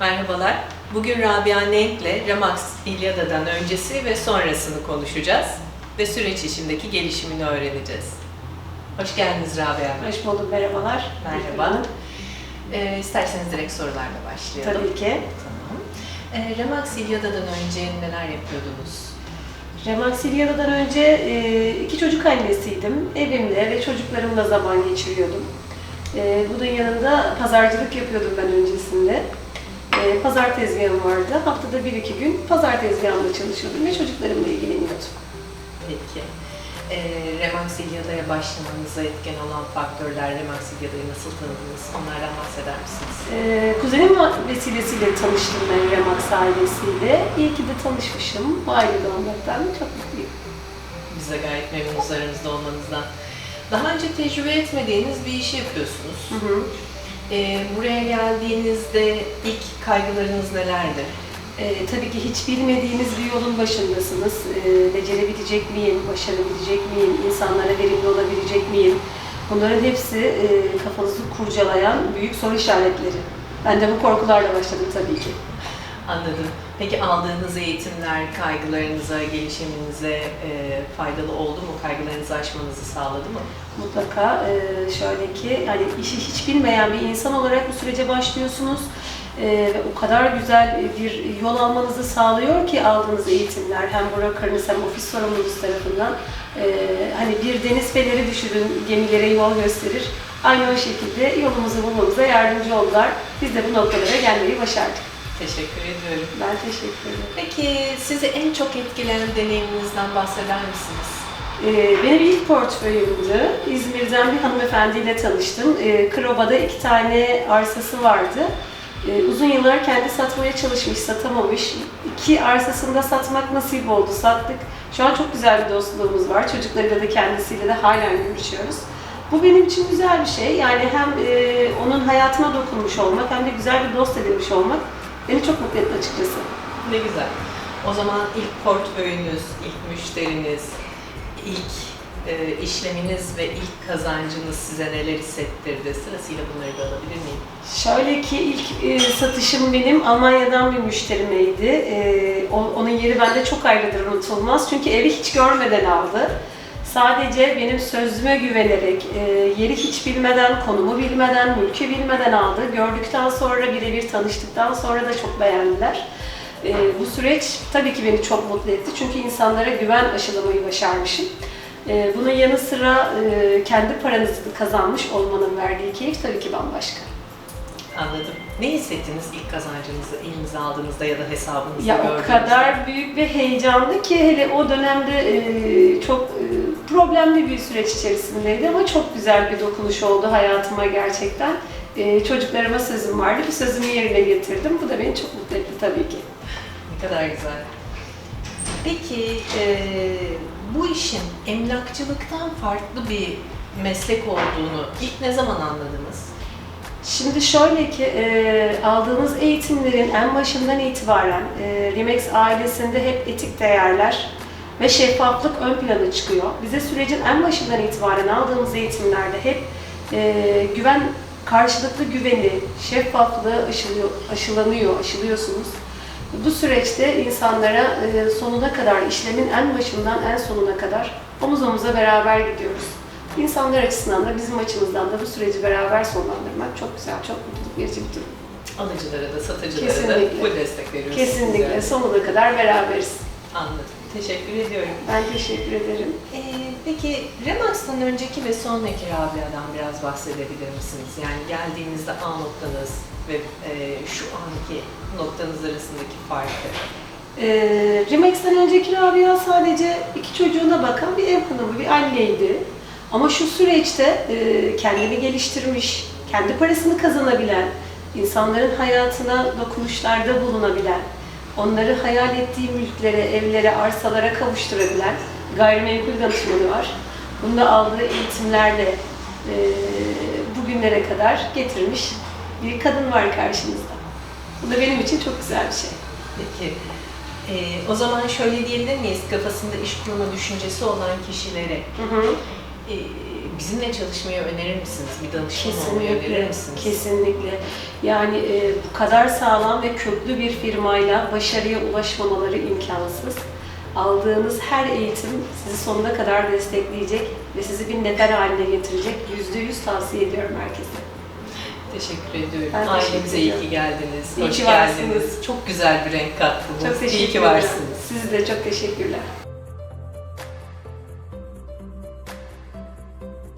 Merhabalar. Bugün Rabia Nenk'le Remax İlyada'dan öncesi ve sonrasını konuşacağız ve süreç içindeki gelişimini öğreneceğiz. Hoş geldiniz Rabia Hanım. Hoş bulduk, merhabalar. Merhaba. Ee, isterseniz direkt sorularla başlayalım. Tabii ki. Tamam. Ee, Remax İlyada'dan önce neler yapıyordunuz? Remax İlyada'dan önce e, iki çocuk annesiydim. Evimde ve çocuklarımla zaman geçiriyordum. E, bunun yanında pazarcılık yapıyordum ben öncesinde. E, pazar tezgahım vardı. Haftada bir iki gün pazar tezgahımda çalışıyordum ve çocuklarımla ilgileniyordum. Peki. Ee, Remax İlyada'ya başlamanıza etken olan faktörler, Remax İlyada'yı nasıl tanıdınız? Onlardan bahseder misiniz? E, kuzenim vesilesiyle tanıştım ben Remax ailesiyle. İyi ki de tanışmışım. Bu ailede olmaktan çok mutluyum. Biz de gayet memnunuz aramızda olmanızdan. Daha önce tecrübe etmediğiniz bir işi yapıyorsunuz. Hı hı. Ee, buraya geldiğinizde ilk kaygılarınız nelerdi? Ee, tabii ki hiç bilmediğiniz bir yolun başındasınız. Ee, becerebilecek miyim, başarabilecek miyim, insanlara verimli olabilecek miyim? Bunların hepsi e, kafanızı kurcalayan büyük soru işaretleri. Ben de bu korkularla başladım tabii ki. Anladım. Peki aldığınız eğitimler kaygılarınıza, gelişiminize e, faydalı oldu mu? Kaygılarınızı aşmanızı sağladı mı? Mutlaka e, şöyle ki, hani işi hiç bilmeyen bir insan olarak bu sürece başlıyorsunuz. E, ve o kadar güzel bir yol almanızı sağlıyor ki aldığınız eğitimler hem brokerınız hem ofis sorumlunuz tarafından e, hani bir deniz feneri düşünün gemilere yol gösterir. Aynı o şekilde yolumuzu bulmamıza yardımcı oldular. Biz de bu noktalara gelmeyi başardık. Teşekkür ediyorum. Ben teşekkür ederim. Peki sizi en çok etkileyen deneyiminizden bahseder misiniz? Ee, Benim ilk portföyümdü. İzmir'den bir hanımefendiyle tanıştım. Ee, Krova'da iki tane arsası vardı. Ee, Uzun yıllar kendi satmaya çalışmış, satamamış. İki arsasında satmak nasip oldu, sattık. Şu an çok güzel bir dostluğumuz var. Çocuklarıyla da kendisiyle de halen görüşüyoruz. Bu benim için güzel bir şey. Yani hem e, onun hayatına dokunmuş olmak hem de güzel bir dost edinmiş olmak beni çok mutlu etti açıkçası. Ne güzel. O zaman ilk portföyünüz, ilk müşteriniz, ilk e, işleminiz ve ilk kazancınız size neler hissettirdi? Sırasıyla bunları da alabilir miyim? Şöyle ki ilk e, satışım benim Almanya'dan bir müşterimeydi. E, o- onun yeri bende çok ayrıdır, unutulmaz. Çünkü evi hiç görmeden aldı. Sadece benim sözüme güvenerek, e, yeri hiç bilmeden, konumu bilmeden, mülkü bilmeden aldı. Gördükten sonra, birebir tanıştıktan sonra da çok beğendiler. E, bu süreç tabii ki beni çok mutlu etti. Çünkü insanlara güven aşılamayı başarmışım. E, bunun yanı sıra e, kendi paranızı kazanmış olmanın verdiği keyif tabii ki bambaşka. Anladım. Ne hissettiniz ilk kazancınızı elinize aldığınızda ya da hesabınızda Ya gördüğünüzde? o kadar büyük bir heyecanlı ki hele o dönemde e, çok e, problemli bir süreç içerisindeydi ama çok güzel bir dokunuş oldu hayatıma gerçekten. E, çocuklarıma sözüm vardı, bu sözümü yerine getirdim. Bu da beni çok mutlu etti tabii ki. Ne kadar güzel. Peki e, bu işin emlakçılıktan farklı bir meslek olduğunu ilk ne zaman anladınız? Şimdi şöyle ki e, aldığınız eğitimlerin en başından itibaren e, Remax ailesinde hep etik değerler ve şeffaflık ön plana çıkıyor. Bize sürecin en başından itibaren aldığımız eğitimlerde hep e, güven, karşılıklı güveni, şeffaflığı aşılıyor, aşılanıyor, aşılıyorsunuz. Bu süreçte insanlara e, sonuna kadar, işlemin en başından en sonuna kadar omuz omuza beraber gidiyoruz. İnsanlar açısından da bizim açımızdan da bu süreci beraber sonlandırmak çok güzel, çok mutluluk verici bir durum. Alıcılara da satıcılara Kesinlikle. da bu destek veriyorsunuz. Kesinlikle yani. sonuna kadar beraberiz. Anladım. Teşekkür ediyorum. Ben teşekkür ederim. Ee, peki Remax'tan önceki ve sonraki Rabia'dan biraz bahsedebilir misiniz? Yani geldiğinizde A noktanız ve e, şu anki noktanız arasındaki farkı. Ee, Remax'ten önceki Rabia sadece iki çocuğuna bakan bir ev hanımı, bir anneydi. Ama şu süreçte e, kendini geliştirmiş, kendi parasını kazanabilen, insanların hayatına dokunuşlarda bulunabilen, onları hayal ettiği mülklere, evlere, arsalara kavuşturabilen gayrimenkul danışmanı var. Bunu da aldığı eğitimlerle e, bugünlere kadar getirmiş bir kadın var karşımızda. Bu da benim için çok güzel bir şey. Peki e, o zaman şöyle diyebilir miyiz? Kafasında iş kurma düşüncesi olan kişilere Hı hı. e, bizimle çalışmayı önerir misiniz? Bir önerir Kesinlikle, misiniz? kesinlikle. Yani e, bu kadar sağlam ve köklü bir firmayla başarıya ulaşmamaları imkansız. Aldığınız her eğitim sizi sonuna kadar destekleyecek ve sizi bir nefer haline getirecek. Yüzde yüz tavsiye ediyorum herkese. Teşekkür ediyorum. Ben teşekkür Ailemize iyi ki geldiniz. İyi Hoş ki geldiniz. varsınız. Çok güzel bir renk kattınız. Çok teşekkür İyi ki varsınız. Siz de çok teşekkürler.